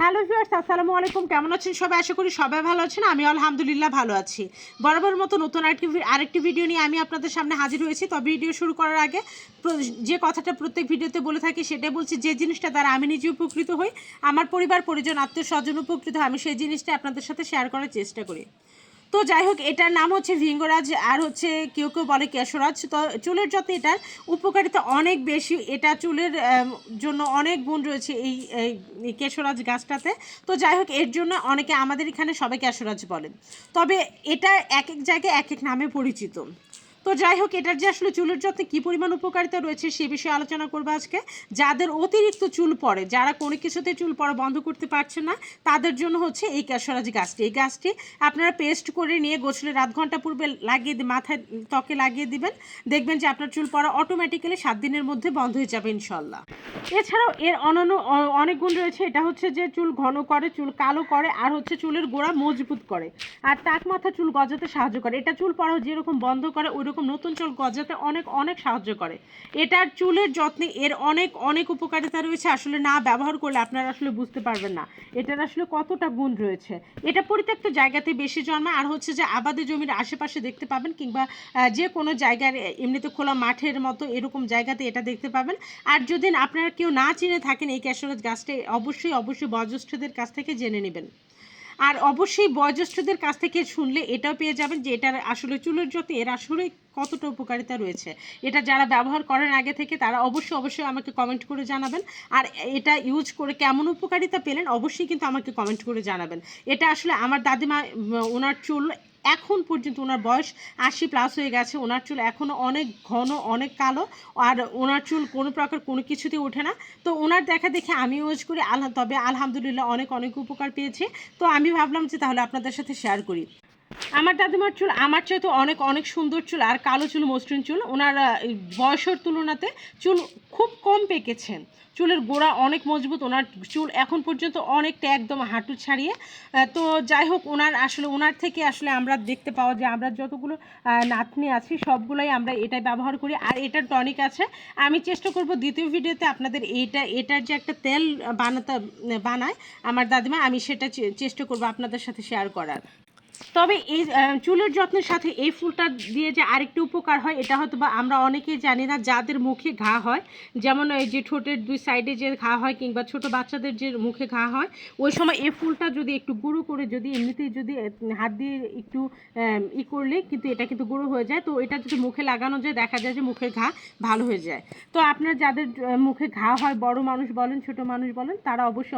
Hello viewers আসসালামু আলাইকুম। কেমন আছেন সবাই? আশা করি সবাই ভালো আছেন। আমি আলহামদুলিল্লাহ ভালো আছি। বরাবর মতো নতুন আরেকটি আরেকটি ভিডিও নিয়ে আমি আপনাদের সামনে হাজির হয়েছি। তবে ভিডিও শুরু করার আগে যে কথাটা প্রত্যেক ভিডিওতে বলে থাকি, সেটাই বলছি, যে জিনিসটা দ্বারা আমি নিজে উপকৃত হই, আমার পরিবার, পরিজন আত্মীয় স্বজন উপকৃত হয়, আমি সেই জিনিসটা আপনাদের সাথে শেয়ার করার চেষ্টা করি। তো যাই হোক, এটার নাম হচ্ছে ভিঙ্গরাজ, আর হচ্ছে কেউ কেউ বলে কেশরাজ। তো চুলের যত্নে এটার উপকারিতা অনেক বেশি। এটা চুলের জন্য অনেক গুণ রয়েছে এই কেশরাজ গাছটাতে। তো যাই হোক, এর জন্য অনেকে আমাদের এখানে সবাই কেশরাজ বলেন তবে এটা এক এক জায়গায় এক এক নামে পরিচিত। তো যাই হোক, এটার যে আসলে চুলের যত্নে কী পরিমাণ উপকারিতা রয়েছে সে বিষয়ে আলোচনা করব আজকে। যাদের অতিরিক্ত চুল পড়ে, যারা কোনো কিছুতে চুল পড়া বন্ধ করতে পারছে না, তাদের জন্য হচ্ছে এই কেশরাজ গাছটি। এই গাছটি আপনারা পেস্ট করে নিয়ে গোসলের আধ ঘণ্টা পূর্বে লাগিয়ে মাথায় ত্বকে লাগিয়ে দিবেন। দেখবেন যে আপনার চুল পড়া অটোমেটিক্যালি সাত দিনের মধ্যে বন্ধ হয়ে যাবে ইনশাল্লাহ। এছাড়াও এর অন্যান্য অনেক গুণ রয়েছে। এটা হচ্ছে যে চুল ঘন করে, চুল কালো করে, আর হচ্ছে চুলের গোড়া মজবুত করে। আর টাক মাথা চুল গজাতে সাহায্য করে। এটা চুল পড়াও যেরকম বন্ধ করে ওই রকম নতুন চুল গজাতে অনেক অনেক সাহায্য করে। এটার চুলের যত্নে এর অনেক অনেক উপকারিতা রয়েছে। আসলে না ব্যবহার করলে আপনারা আসলে বুঝতে পারবেন না। এটার আসলে কতটা গুণ রয়েছে। এটা পরিত্যক্ত জায়গাতে বেশি জন্মায়। আর হচ্ছে যে আবাদি জমির আশেপাশে দেখতে পাবেন কিংবা যে কোনো জায়গার এমনিতে খোলা মাঠের মতো এরকম জায়গাতে এটা দেখতে পাবেন। আর যদি আপনারা কেউ না চিনে থাকেন এই ক্যাশরাজ গাছটা, অবশ্যই অবশ্যই বয়োজ্যেষ্ঠদের কাছ থেকে জেনে নেবেন। আর অবশ্যই বয়োজ্যেষ্ঠদের কাছ থেকে শুনলে এটাও পেয়ে যাবেন যে এটার আসলে চুলের যত্ন এর আসলে কতটা উপকারিতা রয়েছে। এটা যারা ব্যবহার করেন আগে থেকে, তারা অবশ্যই অবশ্যই আমাকে কমেন্ট করে জানাবেন। আর এটা ইউজ করে কেমন উপকারিতা পেলেন, অবশ্যই কিন্তু আমাকে কমেন্ট করে জানাবেন। এটা আসলে আমার দাদিমা ওনার চুল এখন পর্যন্ত ওনার বয়স আশি প্লাস হয়ে গেছে। ওনার চুল এখনও অনেক ঘন, অনেক কালো আর ওনার চুল কোনো প্রকার কোনো কিছুতেই ওঠে না। তো ওনার দেখা দেখে আমি ইউজ করি আলহাম তবে আলহামদুলিল্লাহ অনেক অনেক উপকার পেয়েছি। তো আমি ভাবলাম যে তাহলে আপনাদের সাথে শেয়ার করি। আমার দাদিমার চুল, আমার চাইতে অনেক অনেক সুন্দর চুল আর কালো চুল, মসৃণ চুল। ওনার বয়সের তুলনাতে চুল খুব কম পেকেছেন। চুলের গোড়া অনেক মজবুত, ওনার চুল এখন পর্যন্ত অনেকটা একদম হাঁটু ছাড়িয়ে। তো যাই হোক, ওনার আসলে, ওনার থেকে আসলে আমরা দেখতে পাওয়া যায়, আমরা যতগুলো নাতনি আছি, সবগুলোই আমরা এটাই ব্যবহার করি। আর এটার টনিক আছে। আমি চেষ্টা করব দ্বিতীয় ভিডিওতে আপনাদের এইটা, এটার যে একটা তেল বানাতে, বানায়, আমার দাদিমা, আমি সেটা চেষ্টা করব আপনাদের সাথে শেয়ার করার। তবে এই চুলের যত্নের সাথে এই ফুলটা দিয়ে যে আরেকটি উপকার হয়, এটা হয়তো বা আমরা অনেকেই জানি না, যাদের মুখে ঘা হয়, যেমন এই যে ঠোঁটের দুই সাইডে যে ঘা হয় কিংবা ছোট বাচ্চাদের যে মুখে ঘা হয়, ওই সময় এই ফুলটা যদি একটু গুঁড়ো করে যদি এমনিতেই যদি হাত দিয়ে একটু ই করলে কিন্তু এটা কিন্তু গুঁড়ো হয়ে যায়। তো এটা যদি মুখে লাগানো যায়, দেখা যায় যে মুখের ঘা ভালো হয়ে যায়। তো আপনার যাদের মুখে ঘা হয়, বড় মানুষ বলেন, ছোট মানুষ বলেন, তারা অবশ্যই